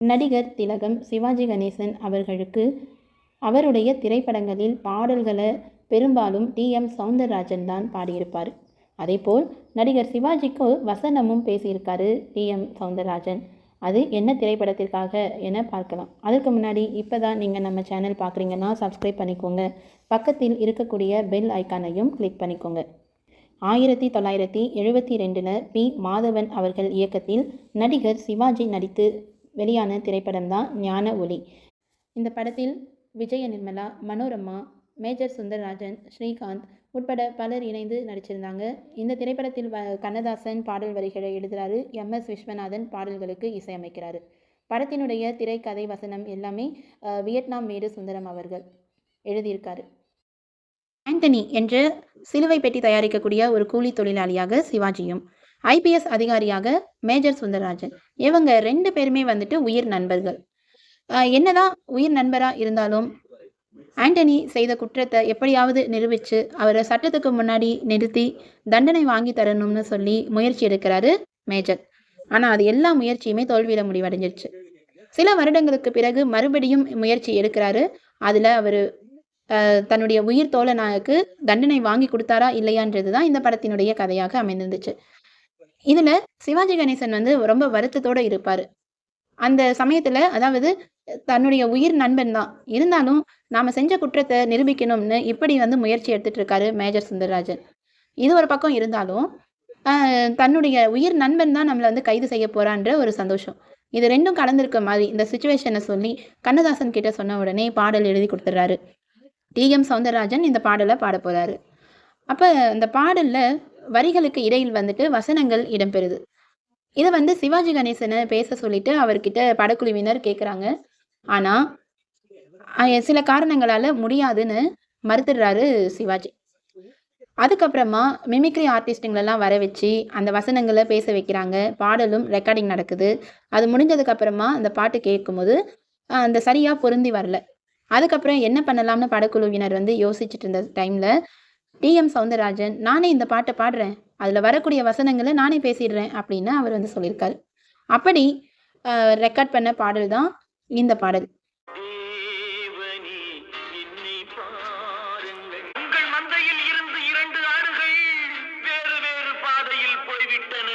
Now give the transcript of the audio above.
நடிகர் திலகம் சிவாஜி கணேசன் அவர்களுக்கு அவருடைய திரைப்படங்களில் பாடல்களை பெரும்பாலும் டி எம் சவுந்தரராஜன் தான் பாடியிருப்பார். அதேபோல் நடிகர் சிவாஜிக்கு வசனமும் பேசியிருக்காரு டி எம் சவுந்தரராஜன். அது என்ன திரைப்படத்திற்காக என பார்க்கலாம். அதுக்கு முன்னாடி இப்போ தான் நீங்கள் நம்ம சேனல் பார்க்குறீங்கன்னா சப்ஸ்கிரைப் பண்ணிக்கோங்க. பக்கத்தில் இருக்கக்கூடிய பெல் ஐக்கானையும் கிளிக் பண்ணிக்கோங்க. ஆயிரத்தி தொள்ளாயிரத்தி எழுபத்தி ரெண்டில் பி. மாதவன் அவர்கள் இயக்கத்தில் நடிகர் சிவாஜி நடித்து வெளியான திரைப்படம் தான் ஞான ஒளி. இந்த படத்தில் விஜய நிர்மலா மனோரமா மேஜர் சுந்தரராஜன் ஸ்ரீகாந்த் உட்பட பலர் இணைந்து நடிச்சிருந்தாங்க. இந்த திரைப்படத்தில் வ கண்ணதாசன் பாடல் வரிகளை எழுதுகிறாரு எம். எஸ். விஸ்வநாதன் பாடல்களுக்கு இசையமைக்கிறாரு. படத்தினுடைய திரைக்கதை வசனம் எல்லாமே வியட்நாம் மேடு சுந்தரம் அவர்கள் எழுதியிருக்காரு. ஆண்டனி என்ற சிலுவை பெட்டி தயாரிக்கக்கூடிய ஒரு கூலி தொழிலாளியாக சிவாஜியும் ஐபிஎஸ் அதிகாரியாக மேஜர் சுந்தரராஜன். இவங்க ரெண்டு பேருமே வந்துட்டு உயிர் நண்பர்கள். என்னதான் உயிர் நண்பராக இருந்தாலும் ஆண்டனி செய்த குற்றத்தை எப்படியாவது நிரூபித்து அவரை சட்டத்துக்கு முன்னாடி நிறுத்தி தண்டனை வாங்கி தரணும்னு சொல்லி முயற்சி எடுக்கிறாரு மேஜர். ஆனால் அது எல்லா முயற்சியுமே தோல்வியில் முடிவடைஞ்சிருச்சு. சில வருடங்களுக்கு பிறகு மறுபடியும் முயற்சி எடுக்கிறாரு. அதில் அவர் தன்னுடைய உயிர் தோழனாக்கு தண்டனை வாங்கி கொடுத்தாரா இல்லையான்றது தான் இந்த படத்தினுடைய கதையாக அமைந்திருந்துச்சு. இதில் சிவாஜி கணேசன் வந்து ரொம்ப வருத்தத்தோடு இருப்பார். அந்த சமயத்தில் அதாவது தன்னுடைய உயிர் நண்பன் தான். இருந்தாலும் நாம் செஞ்ச குற்றத்தை நிரூபிக்கணும்னு இப்படி வந்து முயற்சி எடுத்துட்டு இருக்காரு மேஜர் சுந்தரராஜன். இது ஒரு பக்கம் இருந்தாலும் தன்னுடைய உயிர் நண்பன் தான் நம்மளை வந்து கைது செய்ய போகிறான்ற ஒரு சந்தோஷம். இது ரெண்டும் கலந்துருக்க மாதிரி இந்த சுச்சுவேஷனை சொல்லி கண்ணதாசன் கிட்ட சொன்ன உடனே பாடல் எழுதி கொடுத்துட்றாரு. டி எம் சௌந்தரராஜன் இந்த பாடலை பாட போகிறாரு அப்போ அந்த பாடலில் வரிகளுக்கு இடையில் வந்துட்டு வசனங்கள் இடம்பெறுது. இதை வந்து சிவாஜி கணேசனை பேச சொல்லிட்டு அவர்கிட்ட படக்குழுவினர் கேட்குறாங்க ஆனால் சில காரணங்களால் முடியாதுன்னு மறுத்துடுறாரு சிவாஜி. அதுக்கப்புறமா மிமிக்ரி ஆர்டிஸ்ட்டுங்களெல்லாம் வர வச்சு அந்த வசனங்களை பேச வைக்கிறாங்க. பாடலும் ரெக்கார்டிங் நடக்குது. அது முடிஞ்சதுக்கப்புறமா அந்த பாட்டு கேட்கும்போது அந்த சரியாக பொருந்தி வரல. அதுக்கப்புறம் என்ன பண்ணலாம்னு படக்குழுவினர் வந்து யோசிச்சுட்டு இருந்த டைமில் டிஎம் சவுந்தரராஜன் நானே இந்த பாட்டை பாடுறேன். அதில் வரக்கூடிய வசனங்களை நானே பேசிடுறேன் அப்படின்னு அவர் வந்து சொல்லியிருக்கார். அப்படி ரெக்கார்ட் பண்ண பாடல் தான் இந்த பாடல். மந்தையில் இருந்து இரண்டு ஆடுகள் வேறு வேறு பாதையில் போய்விட்டன.